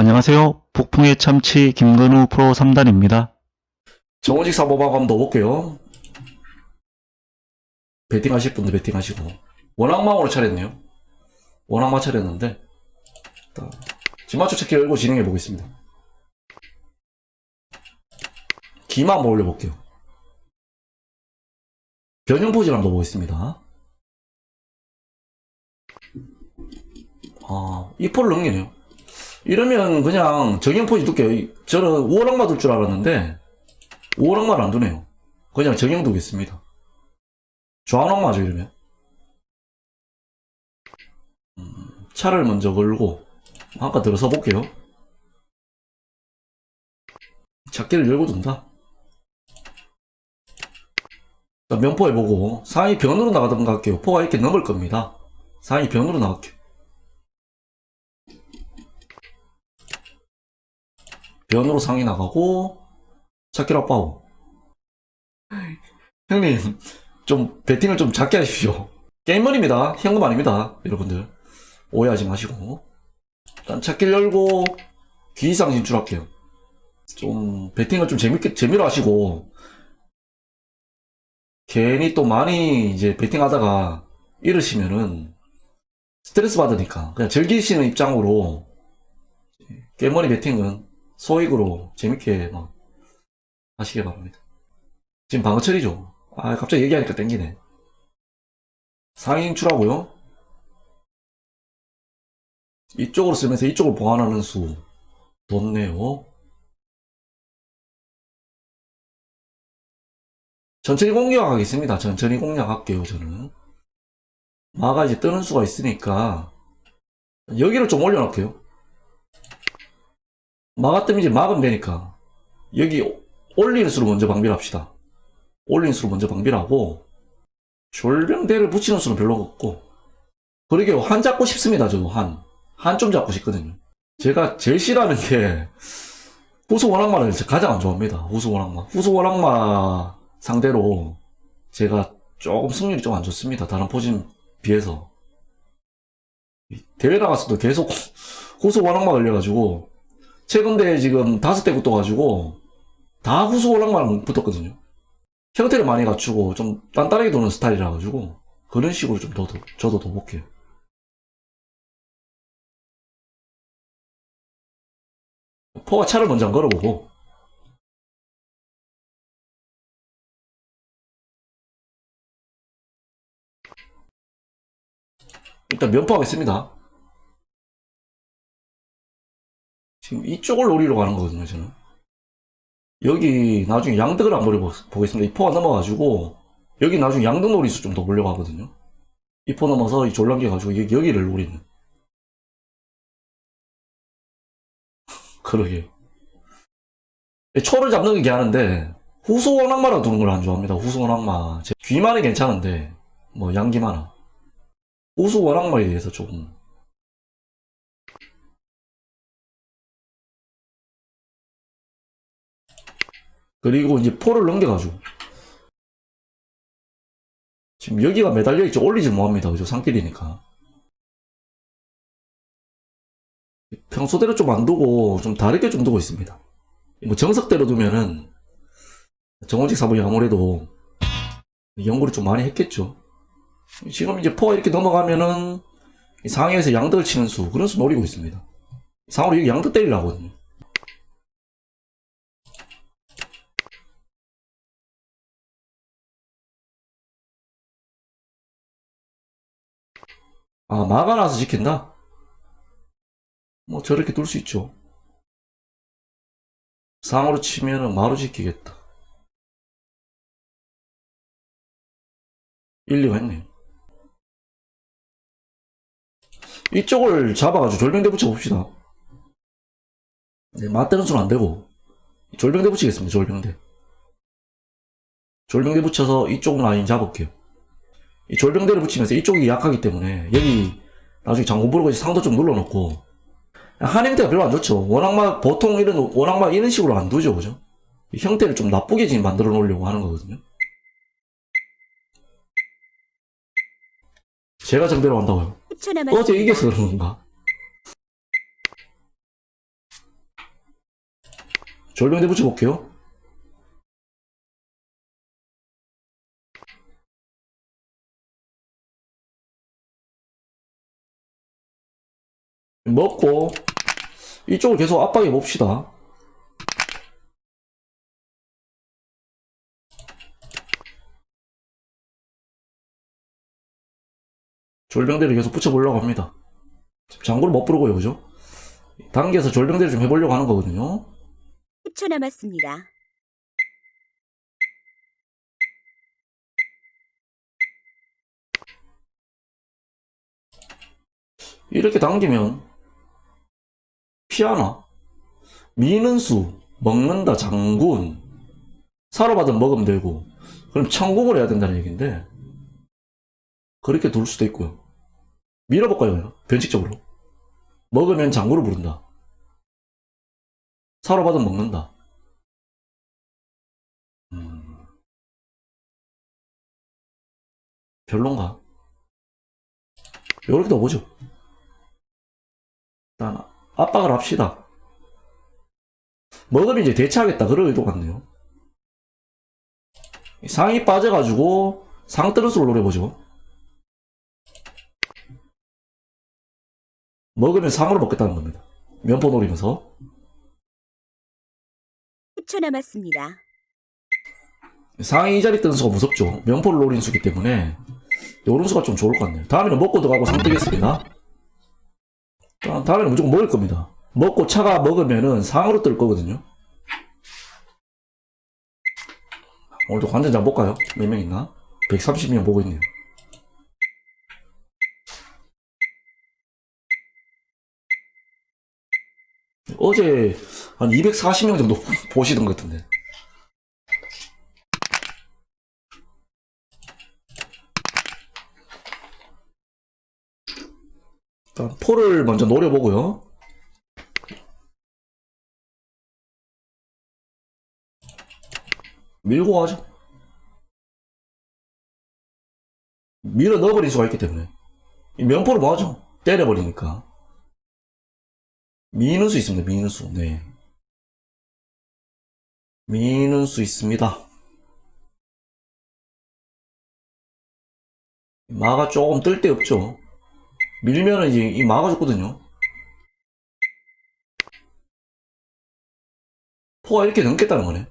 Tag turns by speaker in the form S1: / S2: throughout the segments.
S1: 안녕하세요. 북풍의 참치 김근우 프로 3단입니다.
S2: 정원식 사모방 한번 넣어볼게요. 베팅 하실 분들 베팅 하시고. 원악망으로 차렸네요. 원악망 차렸는데. 지마초 체크 열고 진행해 보겠습니다. 기마 한번 올려볼게요. 변형 포즈를 한번 보겠습니다. 아, 이 포를 넘기네요. 이러면 그냥 정형 포즈 둘게요. 저는 우월악마 둘 줄 알았는데, 5원악만 안 두네요. 그냥 정형 두겠습니다. 좌원악마죠, 이러면. 음, 차를 먼저 걸고, 한칸 들어서 볼게요. 작기를 열고 둔다. 자, 면포해 보고, 상위 변으로 나가던가 할게요. 포가 이렇게 넘을 겁니다. 상위 변으로 나갈게요. 변으로 상위 나가고, 찾기로 빠오. 형님, 좀, 배팅을 좀 작게 하십시오. 게임머니입니다. 현금 아닙니다. 여러분들. 오해하지 마시고. 일단 찾기를 열고, 귀 이상 진출할게요. 좀, 배팅을 좀 재밌게, 재미로 하시고, 괜히 또 많이 이제 배팅 하다가 이러시면은, 스트레스 받으니까, 그냥 즐기시는 입장으로, 게임머니 배팅은 소액으로 재밌게 막, 하시길 바랍니다. 지금 방어철이죠? 아, 갑자기 얘기하니까 땡기네. 상위 인출하고요. 이쪽으로 쓰면서 이쪽을 보완하는 수. 좋네요. 천천히 공략하겠습니다. 천천히 공략할게요, 저는. 마가 이제 뜨는 수가 있으니까, 여기를 좀 올려놓을게요. 뜨면 이제 막으면 되니까, 여기 올리는 수로 먼저 방비를 합시다. 올리는 수로 먼저 방비를 하고, 졸병대를 붙이는 수는 별로 없고, 그러게 한 잡고 싶습니다, 저도 한. 한 좀 잡고 싶거든요. 제가 제일 싫어하는 게, 후수 원악마를 가장 안 좋아합니다. 후수 원악마. 후수 원악마 상대로 제가 조금 승률이 좀 안 좋습니다. 다른 포진 비해서. 대회 나갔어도 계속 후수 원악마 걸려가지고, 대회 지금 다섯 대 붙어가지고, 다 후수 원악만 붙었거든요. 형태를 많이 갖추고 좀 단단하게 도는 스타일이라 가지고 그런 식으로 좀 더, 더 저도 더 볼게요. 포가 차를 먼저 안 걸어보고 일단 면포하겠습니다. 지금 이쪽을 노리러 가는 거거든요, 저는. 여기 나중에 양득을 안 노려보겠습니다. 이 포가 넘어가지고 여기 나중에 양득 노리수 좀 더 보려고 하거든요. 이 포 넘어서 이 졸랑기 가지고 여기, 여기를 노리는. 그러게. 초를 잡는 게 하는데 후수 원악마라 두는 걸 안 좋아합니다. 후수 원악마. 제 귀만은 괜찮은데 뭐 양기만은 후수 원악마에 대해서 조금 그리고 이제 포를 넘겨가지고 지금 여기가 매달려 있죠. 올리지 못합니다. 그죠? 상길이니까. 평소대로 좀 안 두고 좀 다르게 좀 두고 있습니다. 뭐 정석대로 두면은 정원직 사범이 아무래도 연구를 좀 많이 했겠죠. 지금 이제 포가 이렇게 넘어가면은 이 상해에서 양득을 치는 수 그런 수 노리고 있습니다. 상으로 양득 때리려 하거든요. 아, 막아놔서 지킨다? 뭐, 저렇게 둘 수 있죠. 상으로 치면은 마루 지키겠다. 일리가 있네요. 이쪽을 잡아가지고 졸병대 붙여봅시다. 네, 맞대는 수는 안 되고, 졸병대 붙이겠습니다, 졸병대. 졸병대 붙여서 이쪽 라인 잡을게요. 이 졸병대를 붙이면서 이쪽이 약하기 때문에 여기 나중에 장군 부르고 상도 좀 눌러놓고 한 형태가 별로 안 좋죠. 원악마 보통 이런 원악마 이런 식으로 안 두죠, 그죠? 이 형태를 좀 나쁘게 지금 만들어 놓으려고 하는 거거든요. 제가 정대로 한다고요.
S3: 10초 남았습니다.
S2: 어제 이겨서 그런 건가? 졸병대 붙여볼게요. 먹고 이쪽을 계속 압박해 봅시다. 졸병대를 계속 붙여보려고 합니다. 장구를 못 부르고요, 그죠? 단계에서 졸병대를 좀 해보려고 하는 거거든요.
S3: 10초 남았습니다.
S2: 이렇게 당기면 피하나? 미는 수, 먹는다, 장군. 사로받으면 먹으면 되고, 그럼 천공을 해야 된다는 얘기인데, 그렇게 둘 수도 있고요. 밀어볼까요? 변칙적으로. 먹으면 장군을 부른다. 사로받으면 먹는다. 음. 별론가? 요렇게 넣어보죠. 일단 압박을 합시다. 먹으면 이제 대체하겠다 그런 의도 같네요. 상이 빠져가지고 상뜨릇으로 노려보죠. 먹으면 상으로 먹겠다는 겁니다. 면포 노리면서.
S3: 10초 남았습니다.
S2: 상이 이 자리 뜨는 수가 무섭죠. 면포를 노린 수기 때문에 요런 수가 좀 좋을 것 같네요. 다음에는 먹고 들어가고 상 뜨겠습니다. 다- 다음에는 무조건 먹을 겁니다. 먹고 차가 먹으면은 상으로 뜰 거거든요. 오늘도 관전장 볼까요? 몇 명 있나? 130명 보고 있네요. 어제 한 240명 정도 보시던 것 같은데. 일단 포를 먼저 노려보고요. 밀고 가죠. 밀어 넣어버릴 수가 있기 때문에. 이 면포를 뭐하죠? 때려버리니까. 미는 수 있습니다. 미는 수. 네. 미는 수 있습니다. 마가 조금 뜰 데 없죠. 밀면은 이제 이 마가 죽거든요. 포가 이렇게 넘겠다는 거네.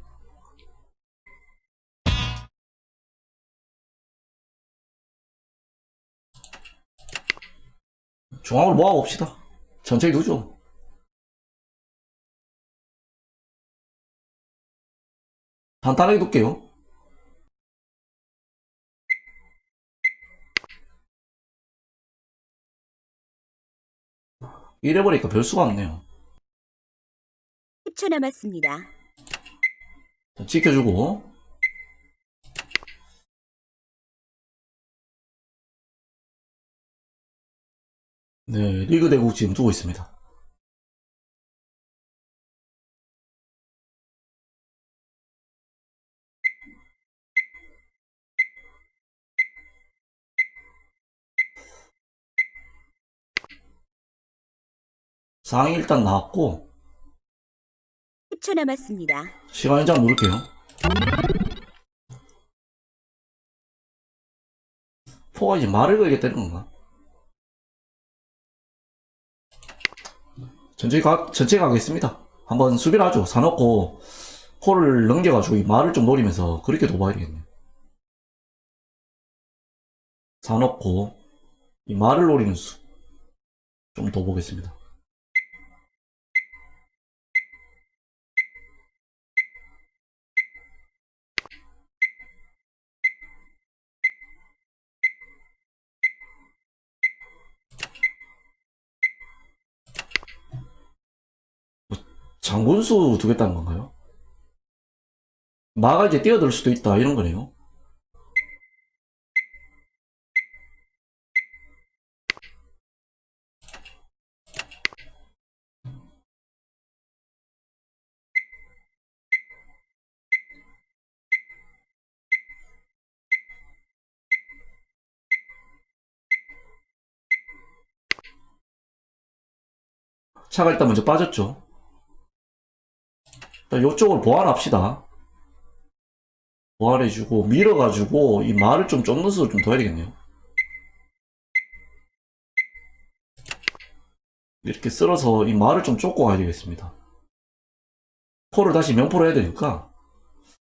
S2: 중앙을 모아봅시다. 천천히 두죠. 간단하게 둘게요. 이래 버리니까 별 수가 없네요.
S3: 10초 남았습니다.
S2: 자, 지켜주고. 네, 리그 대국 지금 두고 있습니다. 상이 일단 나왔고,
S3: 10초 남았습니다.
S2: 시간 연장 누를게요. 포가 이제 말을 걸겠다는 건가? 전체 가, 전체 가겠습니다. 한번 수비를 하죠. 사놓고, 포를 넘겨가지고 이 말을 좀 노리면서 그렇게 도봐야겠네요. 사놓고, 이 말을 노리는 수. 좀 더 보겠습니다. 장군수 두겠다는 건가요? 마가 이제 뛰어들 수도 있다 이런 거네요. 차가 일단 먼저 빠졌죠. 이쪽을 보완합시다. 보완해주고, 밀어가지고, 이 말을 좀 좁는 수를 좀 둬야 되겠네요. 이렇게 쓸어서 이 말을 좀 쫓고 가야 되겠습니다. 포를 다시 면포로 해야 되니까.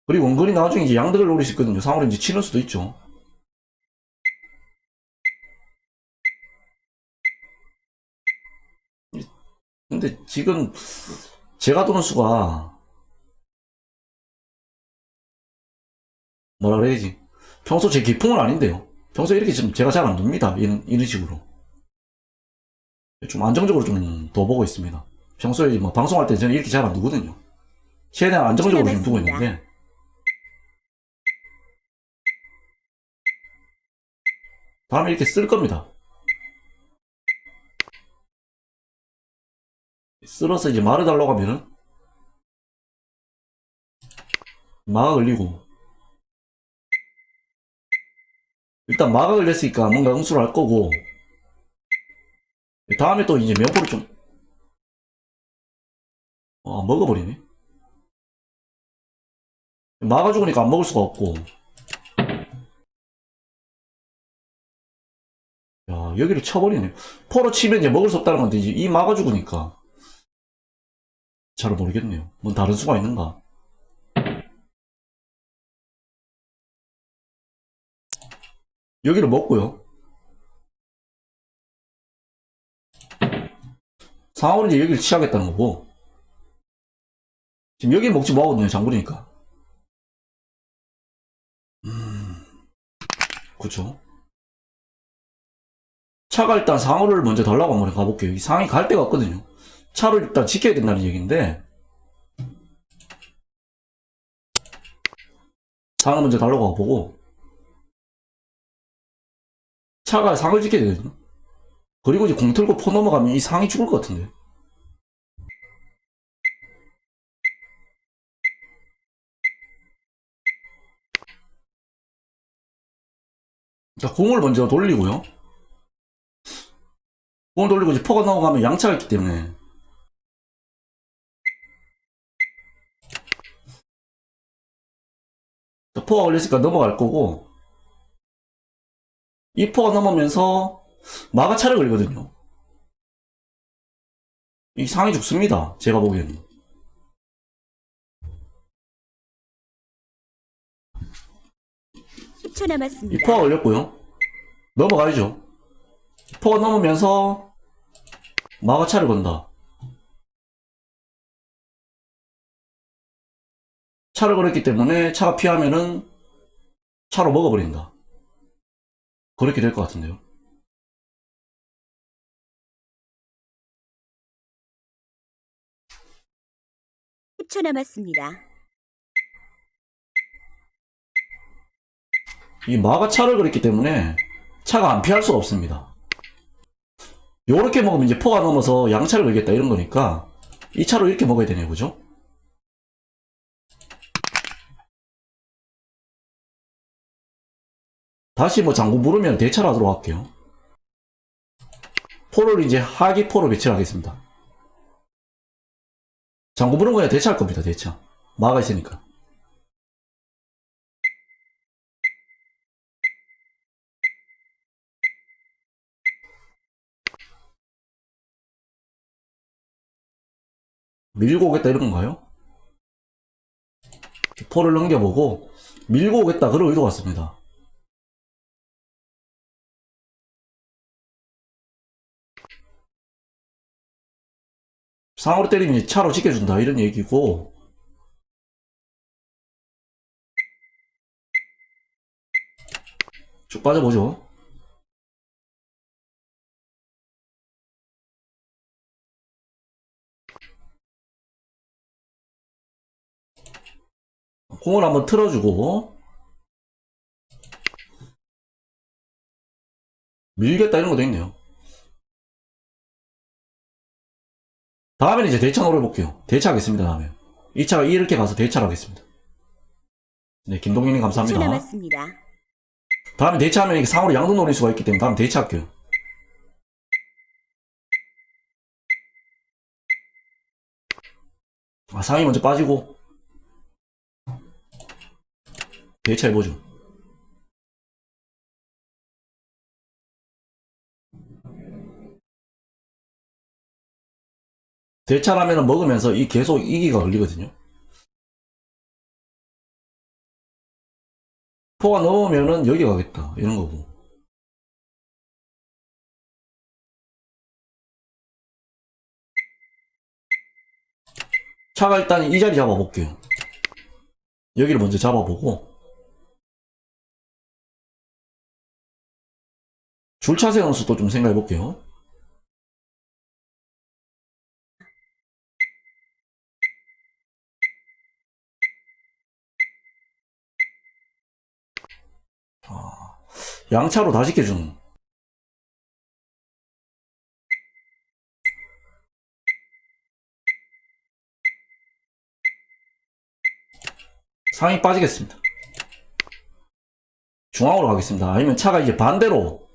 S2: 그리고 은근히 나중에 이제 양득을 노릴 수 있거든요. 상으로 이제 치는 수도 있죠. 근데 지금 제가 도는 수가 뭐라 그래야지. 평소 제 기풍은 아닌데요. 평소 이렇게 좀 제가 잘 안 둡니다. 이런, 이런 식으로. 좀 안정적으로 좀 더 보고 있습니다. 평소에 뭐 방송할 때 저는 이렇게 잘 안 두거든요. 최대한 안정적으로 좀 두고. 있는데. 다음에 이렇게 쓸 겁니다. 쓸어서 이제 말을 달라고 하면은 마가 걸리고 일단 마가 걸렸으니까 뭔가 응수를 할 거고. 다음에 또 이제 면포를 좀 아, 먹어버리네. 마가 죽으니까 안 먹을 수가 없고. 야 여기를 쳐버리네. 포로 치면 이제 먹을 수 없다는 건데 이 마가 죽으니까. 잘 모르겠네요. 뭔 다른 수가 있는가? 여기를 먹고요. 상호는 이제 여기를 취하겠다는 거고. 지금 여기 먹지 뭐하거든요, 장군이니까. 음, 그쵸. 차가 일단 상호를 먼저 달라고 한번 가볼게요. 이 상이 갈 데가 없거든요. 차를 일단 지켜야 된다는 얘기인데 상을 먼저 달라고 가보고 차가 상을 지켜야 되거든요. 그리고 이제 공 틀고 포 넘어가면 이 상이 죽을 것 같은데. 자 공을 먼저 돌리고요. 공을 돌리고 이제 포가 넘어가면 양차가 있기 때문에. 자, 포가 걸렸으니까 넘어갈 거고 이 포가 넘으면서 마가 차를 걸리거든요. 이 상이 죽습니다. 제가 보기에는.
S3: 10초
S2: 이
S3: 남았습니다.
S2: 포가 걸렸고요. 넘어가야죠. 포가 넘으면서 마가 차를 건다. 차를 걸었기 때문에 차가 피하면은 차로 먹어버린다 그렇게 될 것 같은데요
S3: 십초 남았습니다.
S2: 이 마가 차를 걸었기 때문에 차가 안 피할 수가 없습니다. 요렇게 먹으면 이제 포가 넘어서 양차를 걸겠다 이런 거니까 이 차로 이렇게 먹어야 되네요. 그죠? 다시 뭐 장군 부르면 대차로 하도록 할게요. 포를 이제 하기포로 배치를 하겠습니다. 장군 부르면 그냥 대차할 겁니다. 대차. 마가 있으니까. 밀고 오겠다 이런 건가요? 포를 넘겨보고 밀고 오겠다 그런 의도 같습니다. 상으로 때리면 차로 지켜준다 이런 얘기고 쭉 빠져보죠. 공을 한번 틀어주고 밀겠다 이런 것도 있네요. 다음에는 이제 대차 노려볼게요. 대차 하겠습니다, 다음에. 이 차가 이렇게 가서 대차를 하겠습니다. 네,
S3: 10초
S2: 감사합니다.
S3: 남았습니다.
S2: 다음에 대차하면 이게 상으로 양도 노릴 수가 있기 때문에 다음 대차할게요. 아, 상위 먼저 빠지고. 대차해보죠. 대차라면 먹으면서 이 계속 이기가 걸리거든요. 포가 넣으면은 여기 가겠다. 이런 거고. 차가 일단 이 자리 잡아볼게요. 여기를 먼저 잡아보고. 줄차 세우는 수도 좀 생각해 볼게요. 아, 양차로 다 시켜주는. 상이 빠지겠습니다. 중앙으로 가겠습니다. 아니면 차가 이제 반대로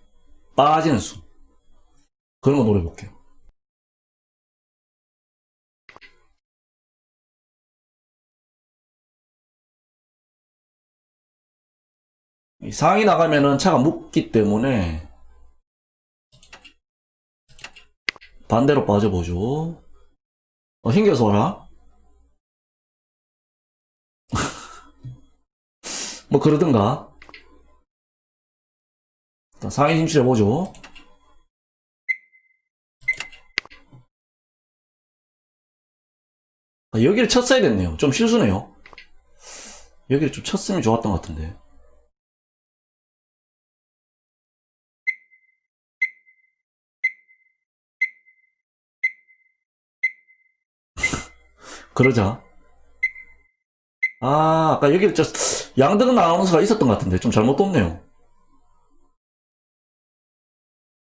S2: 빠지는 수. 그런 거 노려볼게요. 상이 나가면은 차가 묻기 때문에 반대로 빠져보죠. 어, 힘겨서 와라. 뭐 그러든가. 상위 진출해보죠. 아, 여기를 쳤어야 됐네요. 좀 실수네요. 여기를 좀 쳤으면 좋았던 것 같은데. 그러자. 아, 아까 여기를 쳤, 양등 아나운서가 있었던 것 같은데 좀 잘못 뒀네요.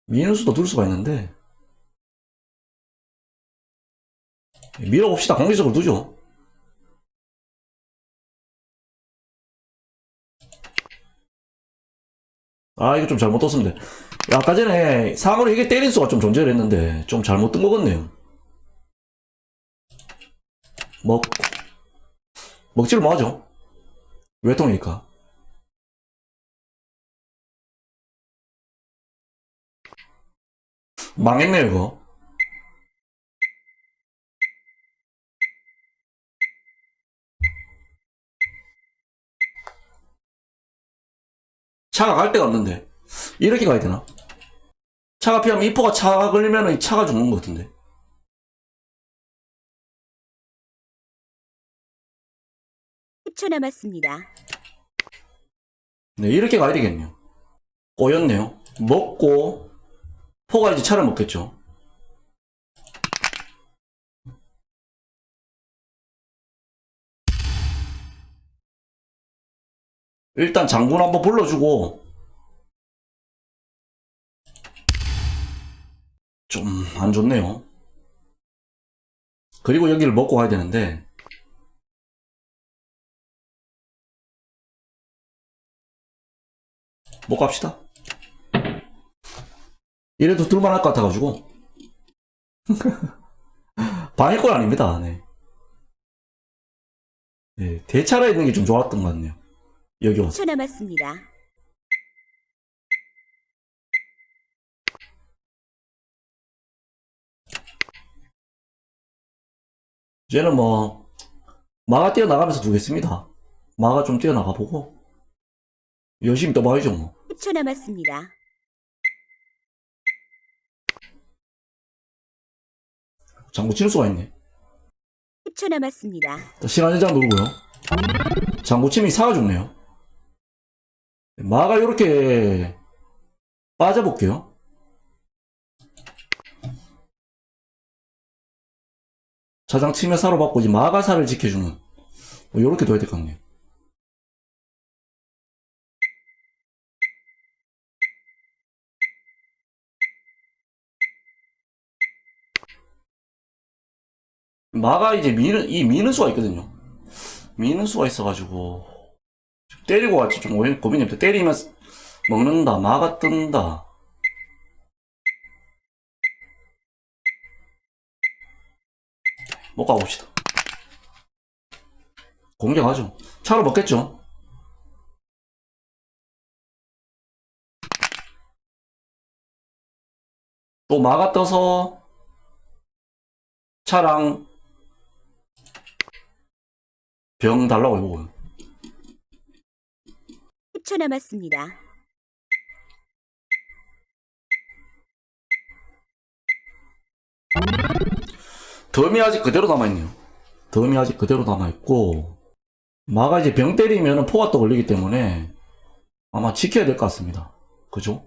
S2: 미누스도 둘 수가 있는데 밀어봅시다. 공개적으로 두죠. 아 이거 좀 잘못 뒀습니다. 아까 전에 상으로 이게 때린 수가 좀 존재를 했는데 좀 잘못 뜬것 같네요. 먹 먹지를 뭐하죠? 외통이니까. 망했네요, 이거. 차가 갈 데가 없는데. 이렇게 가야 되나? 차가 피하면 이포가 차가 걸리면 이 차가 죽는 것 같은데.
S3: 십초 남았습니다.
S2: 네, 이렇게 가야 되겠네요. 꼬였네요. 먹고, 포가 이제 차를 먹겠죠. 일단 장군 한번 불러주고, 좀 안 좋네요. 그리고 여기를 먹고 가야 되는데, 못 갑시다. 이래도 둘만할 것 같아가지고. 방해권 아닙니다, 네. 네, 대차라 있는 게 좀 좋았던 것 같네요. 여기 와서.
S3: 10초 남았습니다.
S2: 이제는 뭐, 마가 뛰어나가면서 두겠습니다. 마가 좀 뛰어나가 보고, 열심히 떠봐야죠, 뭐.
S3: 10초 남았습니다.
S2: 장구 치는 수가 있네.
S3: 10초 남았습니다.
S2: 자, 시간 연장 누르고요. 장구 침이 사가 죽네요. 마가 이렇게 빠져볼게요. 자장 치면 사로 받고 이제 마가 사를 지켜주는 뭐 이렇게 둬야 될 것 같네요. 마가 이제 미는 이 미는 수가 있거든요. 미는 수가 있어가지고 때리고 갈지 좀 고민- 고민입니다. 때리면 먹는다, 마가 뜬다. 못 가봅시다. 공격하죠. 차로 먹겠죠. 또 마가 떠서 차랑 병 달라고 이거
S3: 10초 남았습니다.
S2: 덤이 아직 그대로 남아있네요. 덤이 아직 그대로 남아있고, 마가 이제 병 때리면 포가 또 걸리기 때문에 아마 지켜야 될 것 같습니다. 그죠?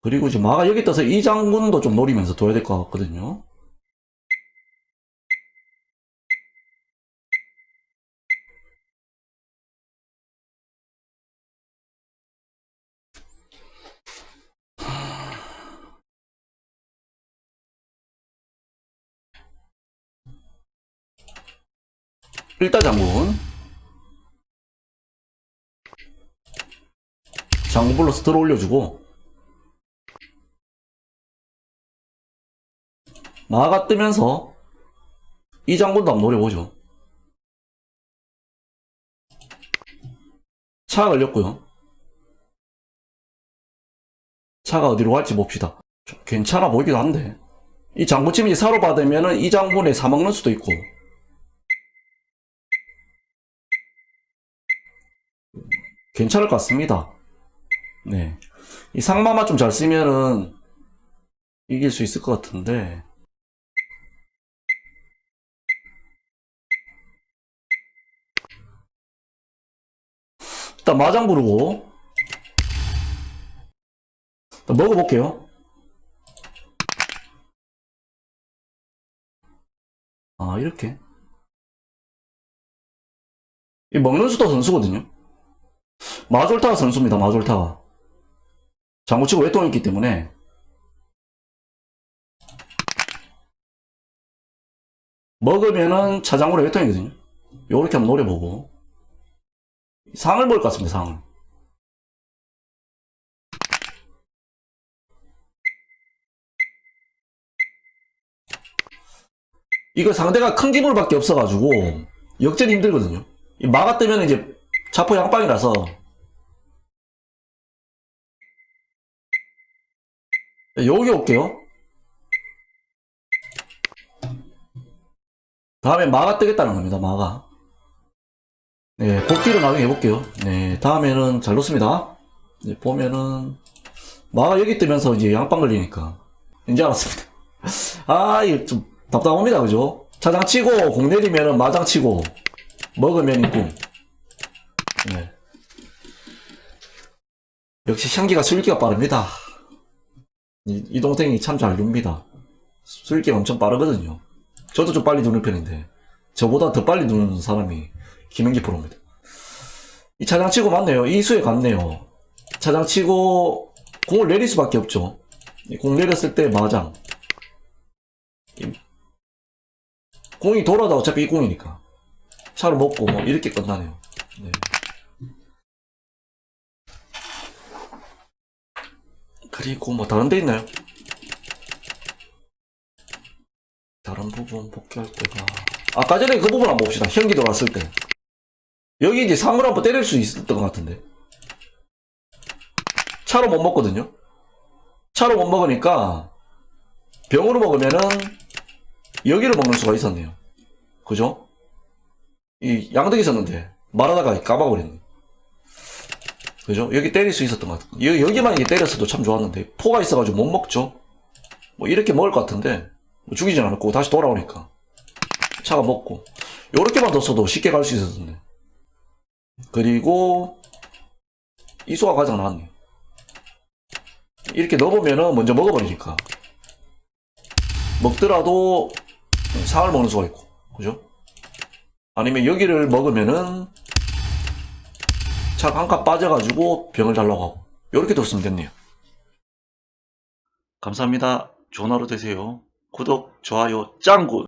S2: 그리고 이제 마가 여기 떠서 이 장군도 좀 노리면서 둬야 될 것 같거든요. 일단 장군. 장군 불러서 들어 올려주고. 마가 뜨면서 이 장군도 한번 노려보죠. 차가 걸렸고요. 차가 어디로 갈지 봅시다. 좀 괜찮아 보이기도 한데. 이 장군침이 사로 받으면은 이 장군에 사먹는 수도 있고. 괜찮을 것 같습니다. 네. 이 상마만 좀 잘 쓰면은 이길 수 있을 것 같은데. 일단 마장 부르고. 일단 먹어볼게요. 아, 이렇게. 이 먹는 수도 선수거든요. 마졸타가 선수입니다. 마졸타가 장구치고 외통이 있기 때문에 먹으면은 차장구로 외통이거든요. 요렇게 한번 노려보고 상을 볼 것 같습니다. 상을 이거 상대가 큰 기물밖에 없어가지고 역전이 힘들거든요. 이 마가 뜨면 이제 자포 양빵이라서 여기 올게요. 다음에 마가 뜨겠다는 겁니다. 마가. 네, 복귀를 나중에 해볼게요. 네, 다음에는 잘 놓습니다. 네, 보면은 마가 여기 뜨면서 이제 양빵 걸리니까 이제 알았습니다. 아, 이거 좀 답답합니다. 그죠? 차장 치고 공 내리면은 마장 치고 먹으면 있고 네. 역시 향기가 술기가 빠릅니다. 이, 이 동생이 참잘 눕니다. 술기가 엄청 빠르거든요. 저도 좀 빨리 누는 편인데, 저보다 더 빨리 누는 사람이 김영기 프로입니다. 이 차장 치고 맞네요. 이 수에 갔네요. 차장 치고 공을 내릴 수밖에 없죠. 이공 내렸을 때 마장. 이- 공이 돌아도 어차피 이 공이니까. 차로 먹고 뭐 이렇게 끝나네요. 네. 그리고 뭐 다른 데 있나요? 다른 부분 복귀할 때가 아까 전에 그 부분 한번 봅시다. 현기 돌았을 때 여기 이제 상을 한번 때릴 수 있었던 것 같은데 차로 못 먹거든요. 차로 못 먹으니까 병으로 먹으면은 여기를 먹는 수가 있었네요. 그죠? 이 양득이 있었는데 말하다가 까봐버렸네. 그죠? 여기 때릴 수 있었던 것 같아요. 여기, 여기만 이게 때렸어도 참 좋았는데 포가 있어가지고 못 먹죠. 뭐 이렇게 먹을 것 같은데 뭐 죽이진 않았고 다시 돌아오니까 차가 먹고 요렇게만 뒀어도 쉽게 갈 수 있었는데 그리고 이소가 가장 나았네요. 이렇게 넣어보면은 먼저 먹어버리니까 먹더라도 상을 먹는 수가 있고 그죠? 아니면 여기를 먹으면은 한칸 빠져가지고 병을 달라고 하고 이렇게 뒀으면 됐네요. 감사합니다. 좋은 하루 되세요. 구독, 좋아요, 짱굿!